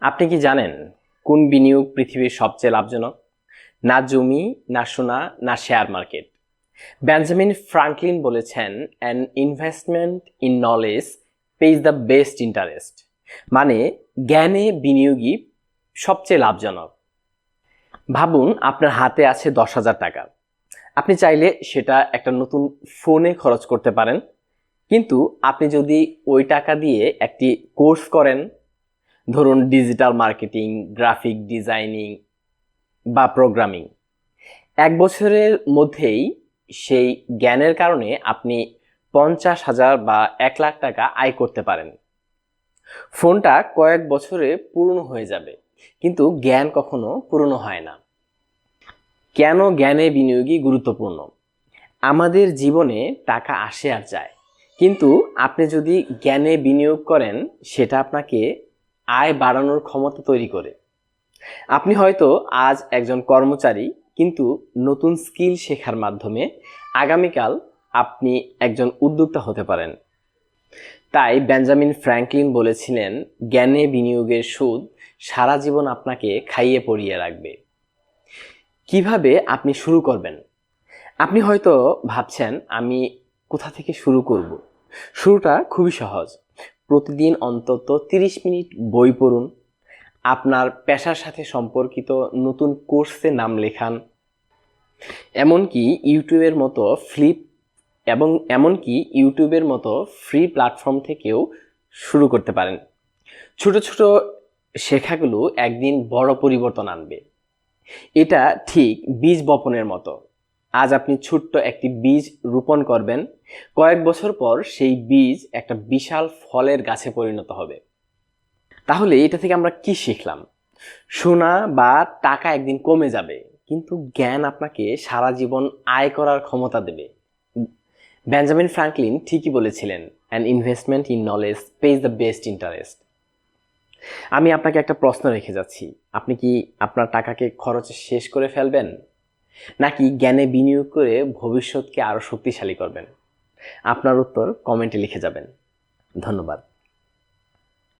আপনি কি জানেন কোন বিনিয়োগ পৃথিবীর সবচেয়ে লাভজনক? না জমি, না সোনা, না শেয়ার মার্কেট বেঞ্জামিন ফ্রাঙ্কলিন বলেছেন an investment in knowledge pays the best interest মানে জ্ঞানে বিনিয়োগই সবচেয়ে লাভজনক। ভাবুন, আপনার হাতে আছে দশ হাজার টাকা। আপনি চাইলে সেটা একটা নতুন ফোনে খরচ করতে পারেন। কিন্তু আপনি যদি ওই টাকা দিয়ে একটি কোর্স করেন ধরুন ডিজিটাল মার্কেটিং গ্রাফিক ডিজাইনিং বা প্রোগ্রামিং এক বছরের মধ্যেই সেই জ্ঞানের কারণে আপনি পঞ্চাশ হাজার বা এক লাখ টাকা আয় করতে পারেন। ফোনটা কয়েক বছরে পুরনো হয়ে যাবে, কিন্তু জ্ঞান কখনো পুরনো হয় না। কেন জ্ঞানে বিনিয়োগই গুরুত্বপূর্ণ? আমাদের জীবনে টাকা আসে আর যায়, কিন্তু আপনি যদি জ্ঞানে বিনিয়োগ করেন, সেটা আপনাকে আয় বাড়ানোর ক্ষমতা তৈরি করে। আপনি হয়তো আজ একজন কর্মচারী, কিন্তু নতুন স্কিল শেখার মাধ্যমে আগামীকাল আপনি একজন উদ্যোক্তা হতে পারেন। তাই বেঞ্জামিন ফ্র্যাঙ্কলিন বলেছিলেন, জ্ঞানে বিনিয়োগের সুদ সারা জীবন আপনাকে খাইয়ে পড়িয়ে রাখবে। কীভাবে আপনি শুরু করবেন? আপনি হয়তো ভাবছেন, আমি কোথা থেকে শুরু করব? শুরুটা খুবই সহজ। প্রতিদিন অন্তত 30 মিনিট বই পড়ুন। আপনার পেশার সাথে সম্পর্কিত নতুন কোর্সে নাম লেখান। এমনকি ইউটিউবের মতো ফ্লিপ এবং এমনকি ইউটিউবের মতো ফ্রি প্ল্যাটফর্ম থেকেও শুরু করতে পারেন। ছোট ছোট শেখাগুলো একদিন বড় পরিবর্তন আনবে। এটা ঠিক বীজ বপনের মতো। আজ আপনি ছোট্ট একটি বীজ রোপণ করবেন। কয়েক বছর পর সেই বীজ একটা বিশাল ফলের গাছে পরিণত হবে। তাহলে এটা থেকে আমরা কি শিখলাম? সোনা বা টাকা একদিন কমে যাবে, কিন্তু জ্ঞান আপনাকে সারা জীবন আয় করার ক্ষমতা দেবে। বেঞ্জামিন ফ্রাঙ্কলিন ঠিকই বলেছিলেন an investment in knowledge pays the best interest আমি আপনাকে একটা প্রশ্ন রেখে যাচ্ছি। আপনি কি আপনার টাকাকে খরচে শেষ করে ফেলবেন? নাকি জ্ঞানে বিনিয়োগ করে ভবিষ্যৎকে আরও শক্তিশালী করবেন? আপনার উত্তর কমেন্টে লিখে যাবেন। ধন্যবাদ।